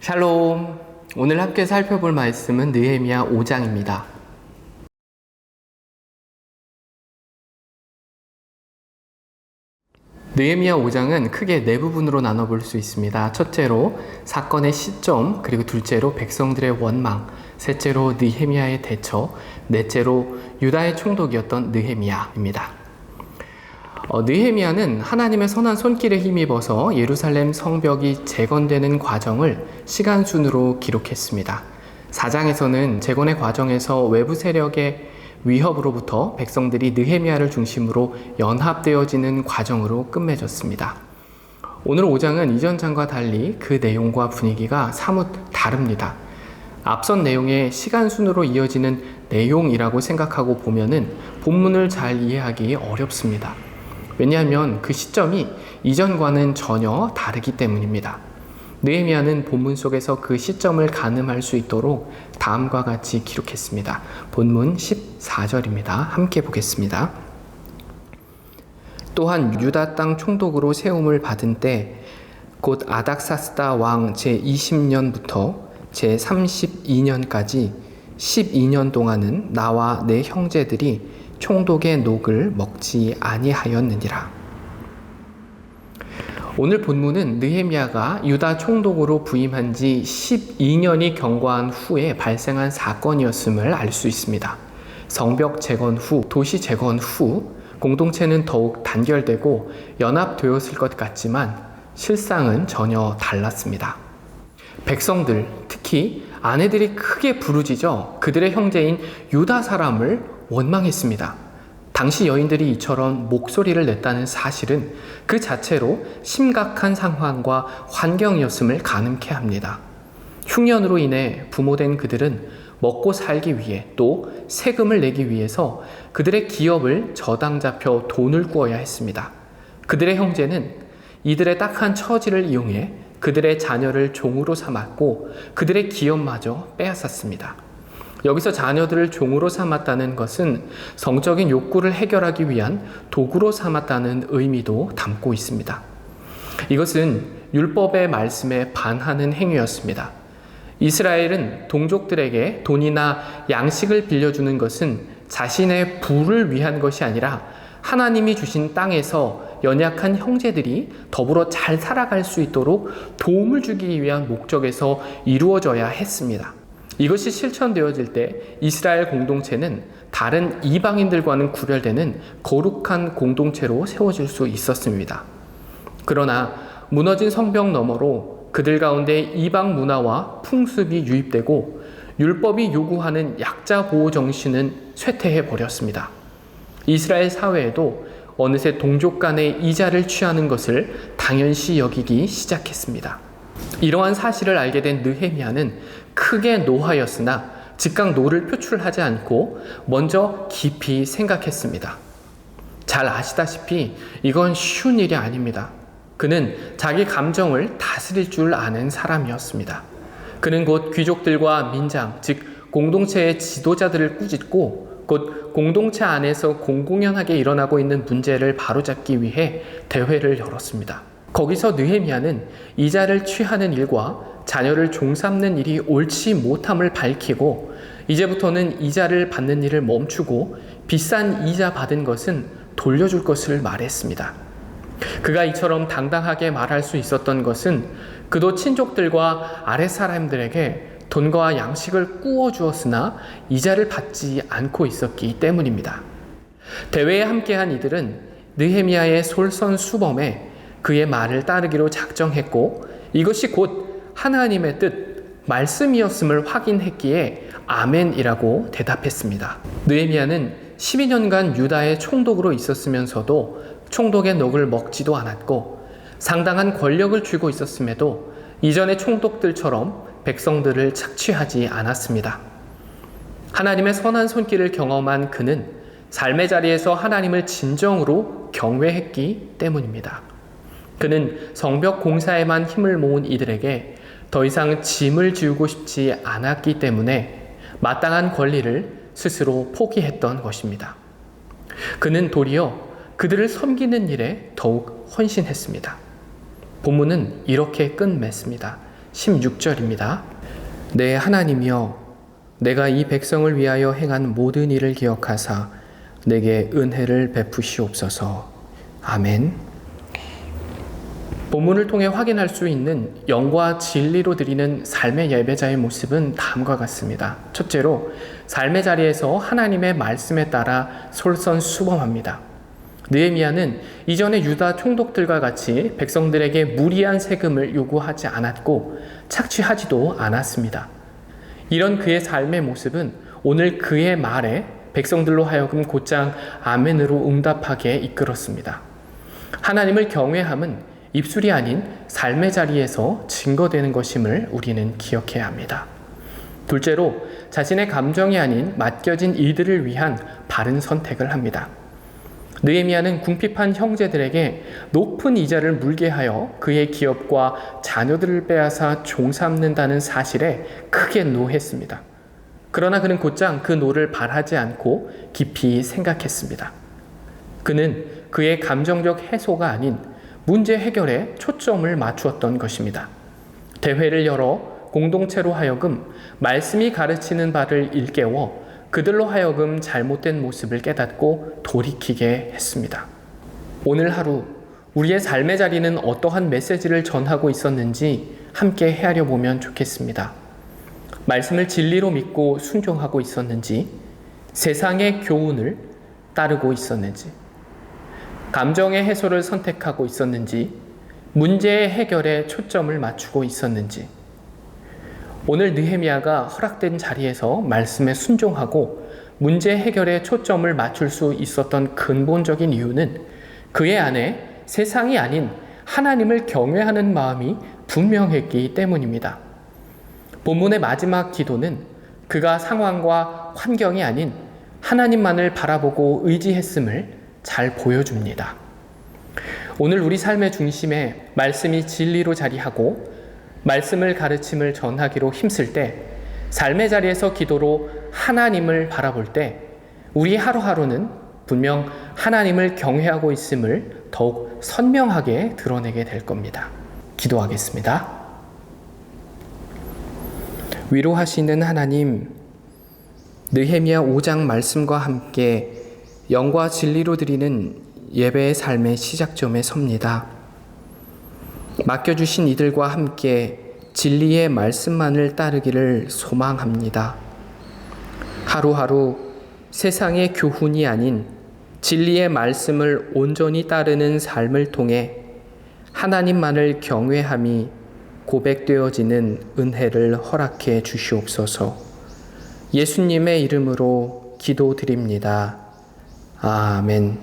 샬롬. 오늘 함께 살펴볼 말씀은 느헤미야 5장입니다. 느헤미야 5장은 크게 네 부분으로 나눠 볼 수 있습니다. 첫째로 사건의 시점, 그리고 둘째로 백성들의 원망, 셋째로 느헤미야의 대처, 넷째로 유다의 총독이었던 느헤미야입니다. 어, 느헤미야는 하나님의 선한 손길에 힘입어서 예루살렘 성벽이 재건되는 과정을 시간 순으로 기록했습니다. 4장에서는 재건의 과정에서 외부 세력의 위협으로부터 백성들이 느헤미야를 중심으로 연합되어지는 과정으로 끝맺었습니다. 오늘 5장은 이전 장과 달리 그 내용과 분위기가 사뭇 다릅니다. 앞선 내용의 시간 순으로 이어지는 내용이라고 생각하고 보면은 본문을 잘 이해하기 어렵습니다. 왜냐하면 그 시점이 이전과는 전혀 다르기 때문입니다. 느헤미야는 본문 속에서 그 시점을 가늠할 수 있도록 다음과 같이 기록했습니다. 본문 14절입니다. 함께 보겠습니다. 또한 유다 땅 총독으로 세움을 받은 때 곧 아닥사스다 왕 제20년부터 제32년까지 12년 동안은 나와 내 형제들이 총독의 녹을 먹지 아니하였느니라. 오늘 본문은 느헤미야가 유다 총독으로 부임한 지 12년이 경과한 후에 발생한 사건이었음을 알 수 있습니다. 성벽 재건 후, 도시 재건 후 공동체는 더욱 단결되고 연합되었을 것 같지만 실상은 전혀 달랐습니다. 백성들, 특히 아내들이 크게 부르짖어 그들의 형제인 유다 사람을 원망했습니다. 당시 여인들이 이처럼 목소리를 냈다는 사실은 그 자체로 심각한 상황과 환경이었음을 가늠케 합니다. 흉년으로 인해 부모된 그들은 먹고 살기 위해 또 세금을 내기 위해서 그들의 기업을 저당 잡혀 돈을 꾸어야 했습니다. 그들의 형제는 이들의 딱한 처지를 이용해 그들의 자녀를 종으로 삼았고 그들의 기업마저 빼앗았습니다. 여기서 자녀들을 종으로 삼았다는 것은 성적인 욕구를 해결하기 위한 도구로 삼았다는 의미도 담고 있습니다. 이것은 율법의 말씀에 반하는 행위였습니다. 이스라엘은 동족들에게 돈이나 양식을 빌려주는 것은 자신의 부를 위한 것이 아니라 하나님이 주신 땅에서 연약한 형제들이 더불어 잘 살아갈 수 있도록 도움을 주기 위한 목적에서 이루어져야 했습니다. 이것이 실천되어질 때 이스라엘 공동체는 다른 이방인들과는 구별되는 거룩한 공동체로 세워질 수 있었습니다. 그러나 무너진 성벽 너머로 그들 가운데 이방 문화와 풍습이 유입되고 율법이 요구하는 약자 보호 정신은 쇠퇴해 버렸습니다. 이스라엘 사회에도 어느새 동족 간의 이자를 취하는 것을 당연시 여기기 시작했습니다. 이러한 사실을 알게 된 느헤미야는 크게 노하였으나 즉각 노를 표출하지 않고 먼저 깊이 생각했습니다. 잘 아시다시피 이건 쉬운 일이 아닙니다. 그는 자기 감정을 다스릴 줄 아는 사람이었습니다. 그는 곧 귀족들과 민장, 즉 공동체의 지도자들을 꾸짖고 곧 공동체 안에서 공공연하게 일어나고 있는 문제를 바로잡기 위해 대회를 열었습니다. 거기서 느헤미야는 이자를 취하는 일과 자녀를 종삼는 일이 옳지 못함을 밝히고 이제부터는 이자를 받는 일을 멈추고 비싼 이자 받은 것은 돌려줄 것을 말했습니다. 그가 이처럼 당당하게 말할 수 있었던 것은 그도 친족들과 아랫사람들에게 돈과 양식을 꾸어 주었으나 이자를 받지 않고 있었기 때문입니다. 대회에 함께한 이들은 느헤미야의 솔선수범에 그의 말을 따르기로 작정했고 이것이 곧 하나님의 뜻, 말씀이었음을 확인했기에 아멘이라고 대답했습니다. 느헤미야는 12년간 유다의 총독으로 있었으면서도 총독의 녹을 먹지도 않았고 상당한 권력을 쥐고 있었음에도 이전의 총독들처럼 백성들을 착취하지 않았습니다. 하나님의 선한 손길을 경험한 그는 삶의 자리에서 하나님을 진정으로 경외했기 때문입니다. 그는 성벽 공사에만 힘을 모은 이들에게 더 이상 짐을 지우고 싶지 않았기 때문에 마땅한 권리를 스스로 포기했던 것입니다. 그는 도리어 그들을 섬기는 일에 더욱 헌신했습니다. 본문은 이렇게 끝맺습니다. 16절입니다. 내 하나님이여 내가 이 백성을 위하여 행한 모든 일을 기억하사 내게 은혜를 베푸시옵소서. 아멘. 본문을 통해 확인할 수 있는 영과 진리로 드리는 삶의 예배자의 모습은 다음과 같습니다. 첫째로 삶의 자리에서 하나님의 말씀에 따라 솔선수범합니다. 느헤미야는 이전의 유다 총독들과 같이 백성들에게 무리한 세금을 요구하지 않았고 착취하지도 않았습니다. 이런 그의 삶의 모습은 오늘 그의 말에 백성들로 하여금 곧장 아멘으로 응답하게 이끌었습니다. 하나님을 경외함은 입술이 아닌 삶의 자리에서 증거되는 것임을 우리는 기억해야 합니다. 둘째로 자신의 감정이 아닌 맡겨진 이들을 위한 바른 선택을 합니다. 느헤미야는 궁핍한 형제들에게 높은 이자를 물게 하여 그의 기업과 자녀들을 빼앗아 종삼는다는 사실에 크게 노했습니다. 그러나 그는 곧장 그 노를 발하지 않고 깊이 생각했습니다. 그는 그의 감정적 해소가 아닌 문제 해결에 초점을 맞추었던 것입니다. 대회를 열어 공동체로 하여금 말씀이 가르치는 바를 일깨워 그들로 하여금 잘못된 모습을 깨닫고 돌이키게 했습니다. 오늘 하루 우리의 삶의 자리는 어떠한 메시지를 전하고 있었는지 함께 헤아려 보면 좋겠습니다. 말씀을 진리로 믿고 순종하고 있었는지, 세상의 교훈을 따르고 있었는지, 감정의 해소를 선택하고 있었는지, 문제의 해결에 초점을 맞추고 있었는지, 오늘 느헤미야가 허락된 자리에서 말씀에 순종하고 문제 해결에 초점을 맞출 수 있었던 근본적인 이유는 그의 안에 세상이 아닌 하나님을 경외하는 마음이 분명했기 때문입니다. 본문의 마지막 기도는 그가 상황과 환경이 아닌 하나님만을 바라보고 의지했음을 잘 보여줍니다. 오늘 우리 삶의 중심에 말씀이 진리로 자리하고 말씀을 가르침을 전하기로 힘쓸 때 삶의 자리에서 기도로 하나님을 바라볼 때 우리 하루하루는 분명 하나님을 경외하고 있음을 더욱 선명하게 드러내게 될 겁니다. 기도하겠습니다. 위로하시는 하나님, 느헤미야 5장 말씀과 함께 영과 진리로 드리는 예배의 삶의 시작점에 섭니다. 맡겨주신 이들과 함께 진리의 말씀만을 따르기를 소망합니다. 하루하루 세상의 교훈이 아닌 진리의 말씀을 온전히 따르는 삶을 통해 하나님만을 경외함이 고백되어지는 은혜를 허락해 주시옵소서. 예수님의 이름으로 기도드립니다. 아멘.